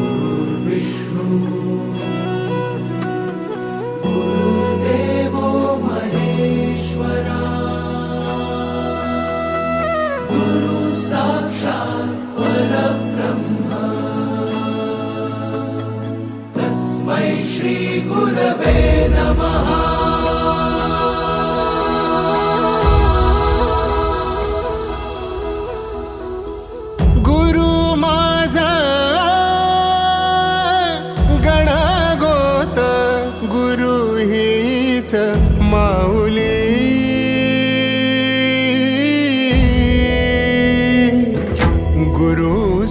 ्रह्मार्विष्णु गुरुदेवो महेश्वरा गुरुसाक्षात् पुर तस्मै श्रीगुरु